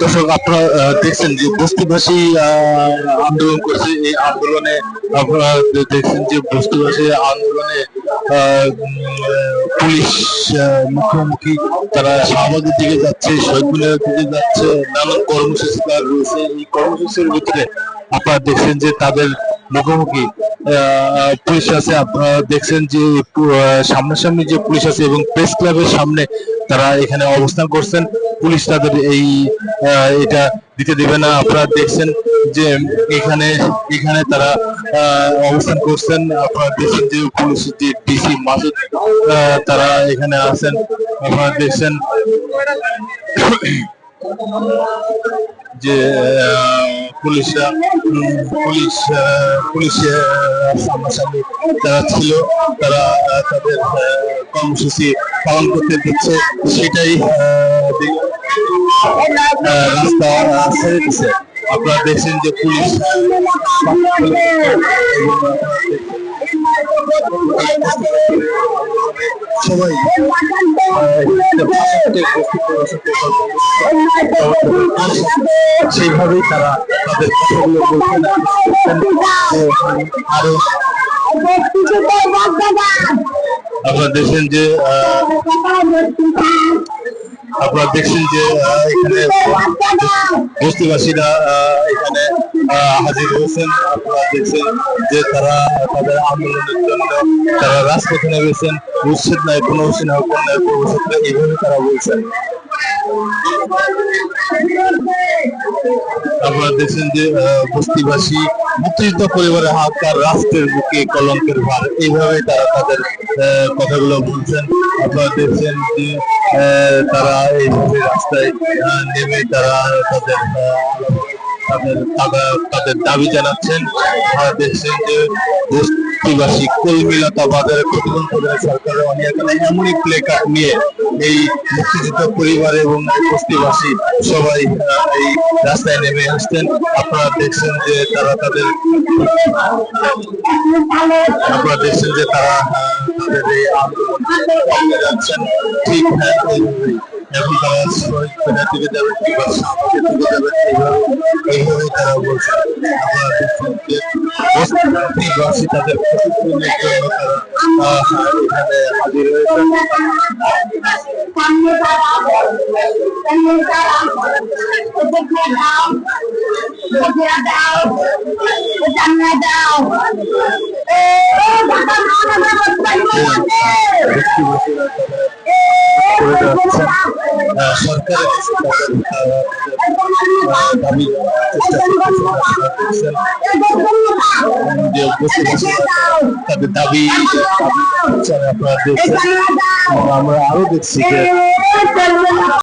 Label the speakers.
Speaker 1: দর্শক, আপনারা দেখছেন যে বস্তিবাসী আন্দোলন করছে। এই আন্দোলনে আপনারা দেখছেন যে বস্তিবাসী আন্দোলনে পুলিশ মুখোমুখি তারা শাহবাগের দিকে যাচ্ছে, শহীদ দিকে যাচ্ছে, নানান কর্মসূচি তার রয়েছে। এই কর্মসূচির ভিতরে আপনারা দেখছেন যে তাদের মুখোমুখি। পুলিশ আছে। আপনারা দেখছেন যে সামনাসামনি যে পুলিশ আছে এবং প্রেস ক্লাবের সামনে তারা এখানে অবস্থান করছেন। পুলিশ তাদের এই এটা দিতে দেবে না। আপনারা দেখছেন যে এখানে এখানে তারা অবস্থান করছেন। আপনারা দেখছেন যে পুলিশ যে ডিসি মাসুদ তারা এখানে আছেন। আপনারা দেখছেন যে পুলিশরা পুলিশ পুলিশ সামনাসামনি যারা ছিল, তারা তাদের কর্মসূচি পালন করতে দিচ্ছে। সেটাই রাস্তা ছেড়ে দিচ্ছে আপনারা দেখছেন যে পুলিশ সেইভাবেই তারা তাদের কথাগুলো বলছেন আরও আপনারা দেখছেন যে আপনারা দেখছেন যে এখানে বস্তিবাসীরা এখানে হাজির হয়েছেন। আপনারা দেখছেন যে তারা তাদের আন্দোলনের জন্য তারা রাজপথে নেমেছেন। উচ্ছেদ নাই, কোনো উচ্ছেদ নাই, কোনো এইভাবে তারা বলছেন। আপনারা দেখছেন যে বস্তিবাসী মুক্তিযুদ্ধ পরিবারের তার রাষ্ট্রের বুকে কলঙ্কের ভার। এইভাবে তারা তাদের কথাগুলো বলছেন। আপনারা দেখছেন যে তারা এইভাবে রাস্তায় নেমে তারা তাদের তাদের দাবি জানাচ্ছেন আপনারা দেখছেন যে বস্তিবাসী কলমিলতা বাজারে প্রতিবন্ধ সরকারের অনেক এমনই প্লে কার্ড নিয়ে এই মুক্তিযুদ্ধ পরিবার এবং বস্তিবাসী সবাই এই রাস্তায় নেমে আসছেন। আপনারা দেখছেন যে তারা তাদের, আপনারা দেখছেন যে তারা তাদের এই আন্দোলন যাচ্ছেন। ঠিক হ্যাঁ এইভাবেই। তারা শহীদ যাবেন কিংবা শাহবাগের দিকে যাবেন এইভাবে তারা যে বস্তিবাসী তাদের প্রতিদিনের জন্য তারা এখানে হাজির হয়েছেন করে যাচ্ছেন সরকারের দাবি তাদের দাবি আপনারা আমরা আরও দেখছি